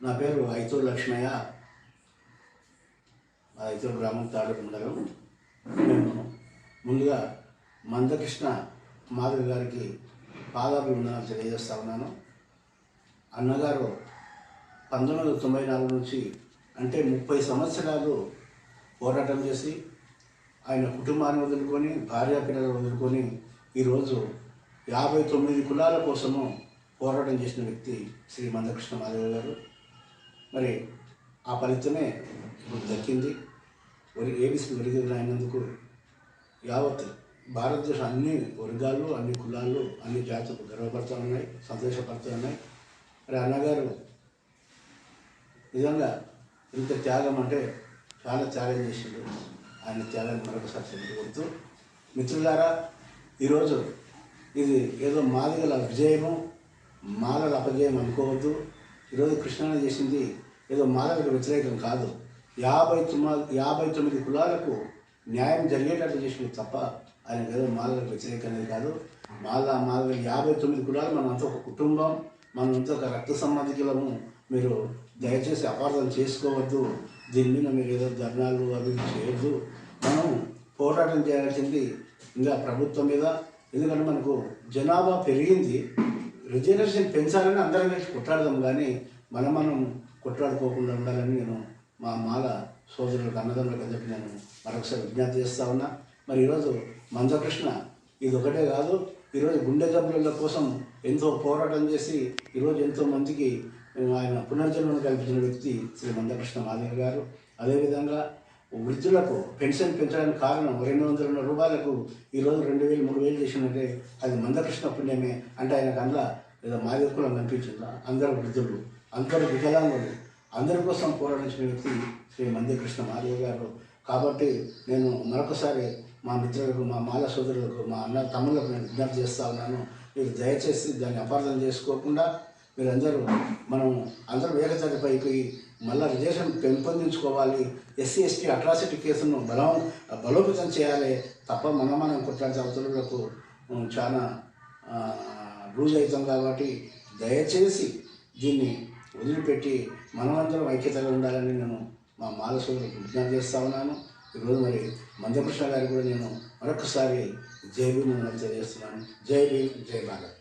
నా పేరు ఐతూరు లక్ష్మయ్య. ఐతూరు గ్రామం తాడూరు మండలం. నేను ముందుగా మందకృష్ణ మాధవి గారికి పాదాభివందనాలు తెలియజేస్తా ఉన్నాను. అన్నగారు పంతొమ్మిది వందల తొంభై నాలుగు నుంచి అంటే ముప్పై సంవత్సరాలు పోరాటం చేసి ఆయన కుటుంబాన్ని వదులుకొని భార్య పిల్లలు వదులుకొని ఈరోజు యాభై తొమ్మిది కులాల కోసము పోరాటం చేసిన వ్యక్తి శ్రీ మందకృష్ణ మాధవ్ గారు. మరి ఆ ఫలితమే ఇప్పుడు దక్కింది. ఒరి ఏబిసి ఒరిగిన అయినందుకు యావత్ భారతదేశం అన్ని వర్గాలు అన్ని కులాల్లో అన్ని జాతులు గర్వపడుతూ ఉన్నాయి సంతోషపడుతూ ఉన్నాయి మరి అన్నగారు నిజంగా ఇంత త్యాగం అంటే చాలా త్యాగం చేసిండు. ఆయన త్యాగాన్ని మరొకసారి చెప్పుకుంటూ మిత్రులారా ఈరోజు ఇది ఏదో మాదిగల విజయము మాలల అపజయం అనుకోవద్దు. ఈరోజు కృష్ణ చేసింది ఏదో మానవుడి వ్యతిరేకం కాదు. యాభై తొమ్మిది యాభై తొమ్మిది కులాలకు న్యాయం జరిగేటట్టు చేసింది తప్ప ఆయన ఏదో మాలలకు వ్యతిరేకం అనేది కాదు. మాల మాల యాభై తొమ్మిది కులాలు మనంతా ఒక కుటుంబం మనంతా ఒక రక్త సంబంధికులము మీరు దయచేసి అపార్థం చేసుకోవద్దు. దీని మీద మీరు ఏదో ధర్నాలు అవి చేయొద్దు. మనం పోరాటం చేయాల్సింది ఇంకా ప్రభుత్వం మీద. ఎందుకంటే మనకు జనాభా పెరిగింది. రిజర్వేషన్ పెంచాలని అందరం కలిసి కొట్లాడదాం. కానీ మనం మనం కొట్లాడుకోకుండా ఉండాలని నేను మా మాల సోదరులకు అన్నదమ్ములకు అని చెప్పి నేను మరొకసారి విజ్ఞప్తి చేస్తా ఉన్నా. మరి ఈరోజు మందకృష్ణ ఇది ఒకటే కాదు ఈరోజు గుండె జబ్బుల కోసం ఎంతో పోరాటం చేసి ఈరోజు ఎంతో మందికి ఆయన పునర్జన్మను కల్పించిన వ్యక్తి శ్రీ మందకృష్ణ మాధవ్ గారు. అదేవిధంగా వృద్ధులకు పెన్షన్ పెంచడానికి కారణం రెండు వందల రూపాయలకు ఈరోజు రెండు వేలు మూడు వేలు చేసినట్టే అది మందకృష్ణ పుణ్యమే అంటే ఆయనకు అందులో ఏదో మాదిరి కులం కనిపించిందా? అందరు వృద్ధులు. అందరు వికలాంగులు. అందరి కోసం పోరాడించిన వ్యక్తి శ్రీ మందికృష్ణ మాధవ్ గారు. కాబట్టి నేను మరొకసారి మా మిత్రులకు మా మాల సోదరులకు మా అన్న తమ్ముళ్ళకు నేను విజ్ఞప్తి చేస్తా ఉన్నాను. మీరు దయచేసి దాన్ని అపార్థం చేసుకోకుండా మీరందరూ మనం అందరూ ఏకతాటిపైకి మళ్ళా రిజర్వేషన్ పెంపొందించుకోవాలి. ఎస్సీ ఎస్టీ అట్రాసిటీ కేసును బలం బలోపేతం చేయాలి తప్ప మనం మనం కొట్లాడే అవతలకు చాలా లూజ్ అవుతాం కాబట్టి దయచేసి దీన్ని వదిలిపెట్టి మనమందరం ఐక్యతగా ఉండాలని నేను మా మాల సోదరులకు విజ్ఞప్తి చేస్తా ఉన్నాను. ఈరోజు మరి మందకృష్ణ గారికి కూడా నేను మరొకసారి జై భీమ్ తెలియజేస్తున్నాను. జై భీమ్ జై భారత్.